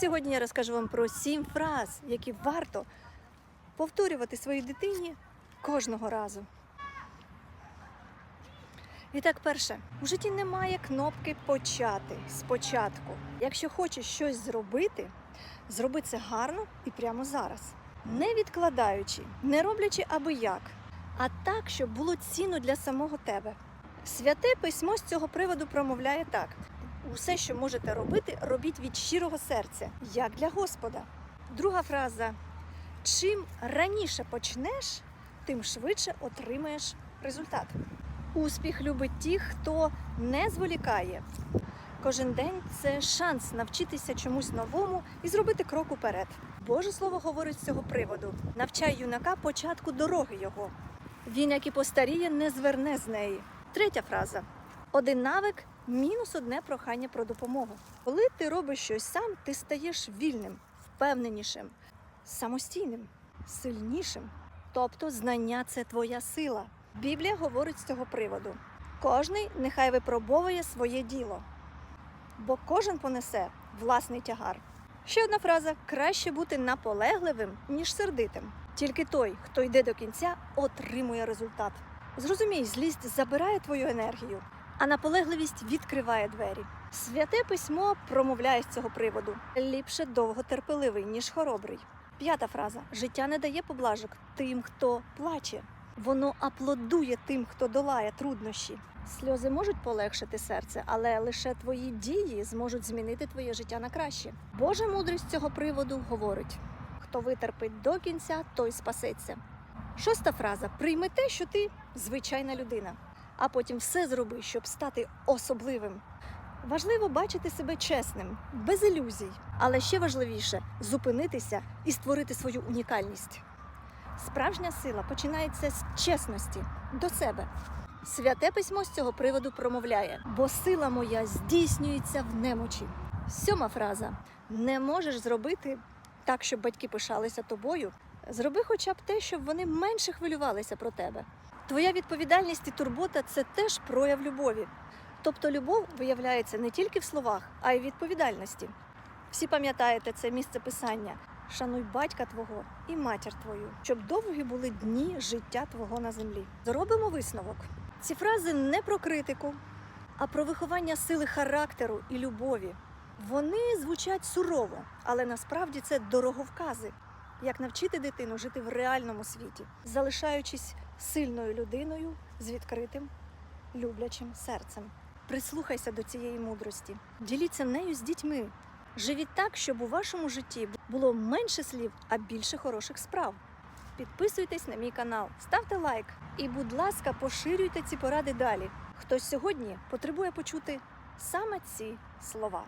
сьогодні я розкажу вам про сім фраз, які варто повторювати своїй дитині кожного разу. І так, перше, у житті немає кнопки почати спочатку. Якщо хочеш щось зробити, зроби це гарно і прямо зараз. Не відкладаючи, не роблячи аби як, а так, щоб було цінно для самого тебе. Святе письмо з цього приводу промовляє так: усе, що можете робити, робіть від щирого серця, як для Господа. Друга фраза: чим раніше почнеш, тим швидше отримаєш результат. Успіх любить тих, хто не зволікає. Кожен день це шанс навчитися чомусь новому і зробити крок уперед. Боже слово говорить з цього приводу: навчай юнака початку дороги його. Він, як і постаріє, не зверне з неї. Третя фраза: один навик мінус одне прохання про допомогу. Коли ти робиш щось сам, ти стаєш вільним, впевненішим, самостійним, сильнішим. Тобто знання це твоя сила. Біблія говорить з цього приводу. Кожний нехай випробовує своє діло, бо кожен понесе власний тягар. Ще одна фраза: краще бути наполегливим, ніж сердитим. Тільки той, хто йде до кінця, отримує результат. Зрозумій, злість забирає твою енергію, а наполегливість відкриває двері. Святе письмо промовляє з цього приводу: ліпше довготерпеливий, ніж хоробрий. П'ята фраза: життя не дає поблажок тим, хто плаче. Воно аплодує тим, хто долає труднощі. Сльози можуть полегшити серце, але лише твої дії зможуть змінити твоє життя на краще. Божа мудрість цього приводу говорить: хто витерпить до кінця, той спасеться. Шоста фраза: прийми те, що ти звичайна людина, а потім все зроби, щоб стати особливим. Важливо бачити себе чесним, без ілюзій, але ще важливіше зупинитися і створити свою унікальність. Справжня сила починається з чесності до себе. Святе письмо з цього приводу промовляє: бо сила моя здійснюється в немочі. Сьома фраза: не можеш зробити так, щоб батьки пишалися тобою. Зроби хоча б те, щоб вони менше хвилювалися про тебе. Твоя відповідальність і турбота це теж прояв любові. Тобто любов виявляється не тільки в словах, а й в відповідальності. Всі пам'ятаєте це місце писання. Шануй батька твого і матір твою, щоб довгі були дні життя твого на землі. Зробимо висновок. Ці фрази не про критику, а про виховання сили характеру і любові. Вони звучать сурово, але насправді це дороговкази, як навчити дитину жити в реальному світі, залишаючись сильною людиною з відкритим, люблячим серцем. Прислухайся до цієї мудрості, діліться нею з дітьми. Живіть так, щоб у вашому житті було менше слів, а більше хороших справ. Підписуйтесь на мій канал, ставте лайк і, будь ласка, поширюйте ці поради далі. Хтось сьогодні потребує почути саме ці слова.